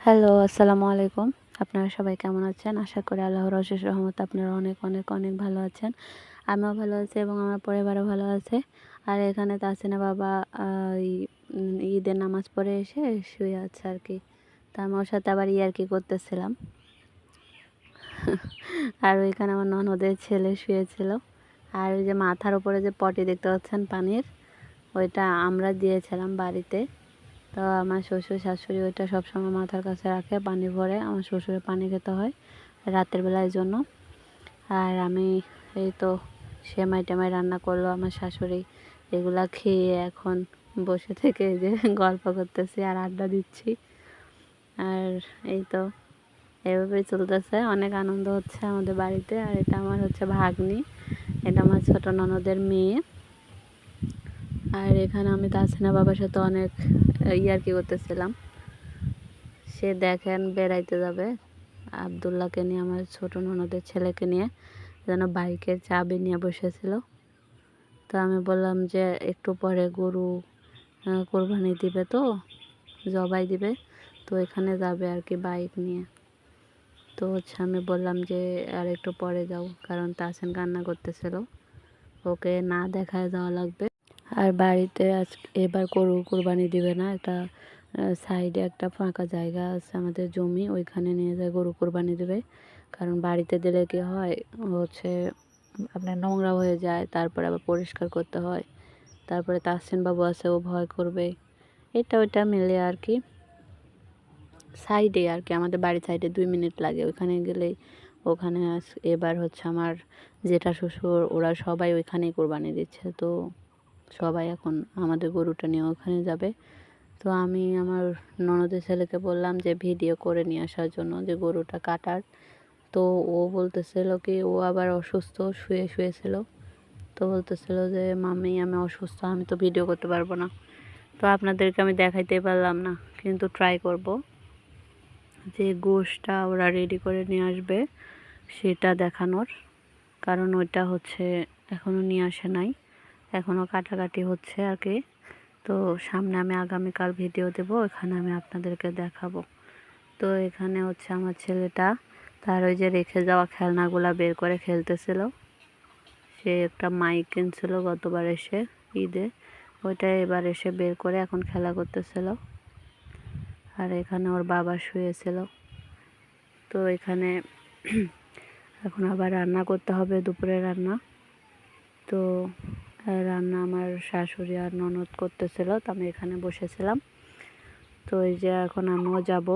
Hello, আসসালামু আলাইকুম। আপনারা সবাই কেমন আছেন? আশা করি আল্লাহর অশেষ রহমত আপনারা অনেক অনেক অনেক ভালো আছেন। আমিও ভালো আছি এবং আমার পরিবারও ভালো আছে। আর এখানে তাসিনা বাবা ঈদের নামাজ পড়ে এসে শুয়ে আছে আর কি। তা আমার সাথে আবার ইয়ার্কি করতেছিলাম। আর ওইখানে আমার ননদের ছেলে শুয়েছিল। আর ওই যে মাথার উপরে যে পটি দেখতে পাচ্ছেন পানির, ওইটা আমরা দিয়েছিলাম বাড়িতে। তো আমার শ্বশুর, শাশুড়ি ওইটা সবসময় মাথার কাছে রাখে, পানি ভরে আমার শ্বশুরের পানি খেতে হয় রাতের বেলার জন্য। আর আমি এই তো সেমাই টেমাই রান্না করল আমার শাশুড়ি, এগুলা খেয়ে এখন বসে থেকে যে গল্প করতেছি আর আড্ডা দিচ্ছি। আর এই তো এভাবেই চলতেছে, অনেক আনন্দ হচ্ছে আমাদের বাড়িতে। আর এটা আমার হচ্ছে ভাগ্নি, এটা আমার ছোট ননদের মেয়ে। আর এখানে আমি তাসিনা বাবার সাথে অনেক ইয়ার্কি করতেছিলাম। সে দেখেন বেড়াইতে যাবে আবদুল্লাহকে নিয়ে, আমার ছোট ননদের ছেলেকে নিয়ে, যেন বাইকের চাবি নিয়ে বসেছিল। তো আমি বললাম যে, একটু পরে গরু কোরবানি দিবে তো, জবাই দিবে, তো এখানে যাবে আর কি বাইক নিয়ে। তো হচ্ছে আমি বললাম যে, আর একটু পরে যাও। কারণ তাসেন কান্না করতেছিল। ওকে না দেখায় যাওয়া লাগবে। আর বাড়িতে আজ, এবার গরু কোরবানি দিবে না। একটা সাইডে একটা ফাঁকা জায়গা আছে আমাদের জমি, ওইখানে নিয়ে যায় গরু কোরবানি দেবে। কারণ বাড়িতে দিলে কি হয়, হচ্ছে আপনার নোংরা হয়ে যায়, তারপরে আবার পরিষ্কার করতে হয়। তারপরে তাসিন বাবু আছে, ও ভয় করবে। এটা ওইটা মিলে আর কি। সাইডে আর কি, আমাদের বাড়ির সাইডে দুই মিনিট লাগে। ওইখানে গেলেই, ওখানে এবার হচ্ছে আমার জেঠা শ্বশুর, ওরা সবাই ওইখানেই কোরবানি দিচ্ছে। তো সবাই এখন আমাদের গরুটা নিয়ে ওখানে যাবে। তো আমি আমার ননদের ছেলেকে বললাম যে ভিডিও করে নিয়ে আসার জন্য যে গরুটা কাটার। তো ও বলতেছিল কি, ও আবার অসুস্থ, শুয়ে শুয়েছিল। তো বলতেছিল যে মামি আমি অসুস্থ, আমি তো ভিডিও করতে পারব না। তো আপনাদেরকে আমি দেখাইতে পারলাম না, কিন্তু ট্রাই করব। যে গোশটা ওরা রেডি করে নিয়ে আসবে, সেটা দেখানোর। কারণ ওইটা হচ্ছে এখনও নিয়ে আসে নাই। এখনও কাটাকাটি হচ্ছে আর কি। তো সামনে আমি আগামীকাল ভিডিও দেবো, এখানে আমি আপনাদেরকে দেখাবো। তো এখানে হচ্ছে আমার ছেলেটা, তার ওই যে রেখে যাওয়া খেলনাগুলা বের করে খেলতেছিল। সে একটা মাইক কিনছিল গতবার এসে, ঈদে। ওইটা এবার এসে বের করে এখন খেলা করতেছিল। আর এখানে ওর বাবা শুয়েছিল। তো এখানে এখন আবার রান্না করতে হবে, দুপুরে রান্না। তো রান্না আমার শাশুড়ি আর ননদ করতেছিল, তো আমি এখানে বসেছিলাম। তো এই যে এখন আমিও যাব।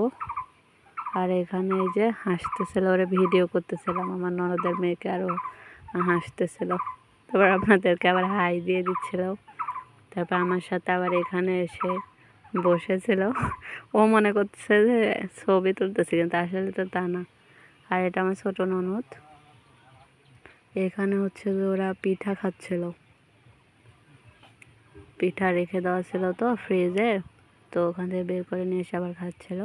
আর এখানে এই যে হাসতেছিল, ওরা ভিডিও করতেছিলাম, আমার ননদের মেয়েকে আরও হাসতেছিল। তারপর আপনাদেরকে আবার হাই দিয়ে দিচ্ছিল। তারপর আমার সাথে আবার এখানে এসে বসেছিল। ও মনে করছে যে ছবি তুলতেছি, কিন্তু আসলে তো তা না। আর এটা আমার ছোটো ননদ। এখানে হচ্ছে যে ওরা পিঠা খাচ্ছিল। পিঠা রেখে দেওয়া ছিল তো ফ্রিজে তো ওখান থেকে বের করে নিয়ে এসে আবার খাচ্ছিল।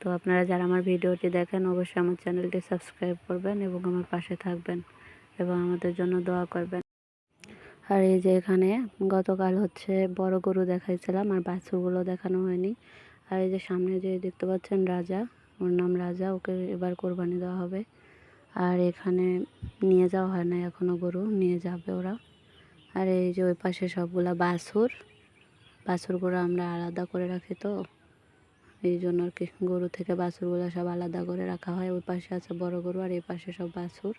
তো আপনারা যারা আমার ভিডিওটি দেখেন, অবশ্যই আমার চ্যানেলটি সাবস্ক্রাইব করবেন এবং আমার পাশে থাকবেন এবং আমাদের জন্য দোয়া করবেন। আর এই যে এখানে গতকাল হচ্ছে বড় গরু দেখাইছিলাম, আর বাছুরগুলো দেখানো হয়নি। আর এই যে সামনে যে দেখতে পাচ্ছেন রাজা, ওর নাম রাজা, ওকে এবার কোরবানি দেওয়া হবে। আর এখানে নিয়ে যাওয়া হয় না এখনও গরু, নিয়ে যাবে ওরা। আর এই যে ওই পাশে সবগুলা বাছুর, বাছুরগুলো আমরা আলাদা করে রাখি তো। এই জন্য আর কি গরু থেকে বাছুরগুলো সব আলাদা করে রাখা হয়। ওই পাশে আছে বড় গরু আর এই পাশে সব বাছুর।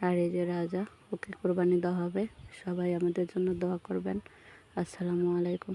আর এই যে রাজা, ওকে কোরবানি দেওয়া হবে। সবাই আমাদের জন্য দোয়া করবেন। আসসালামু আলাইকুম।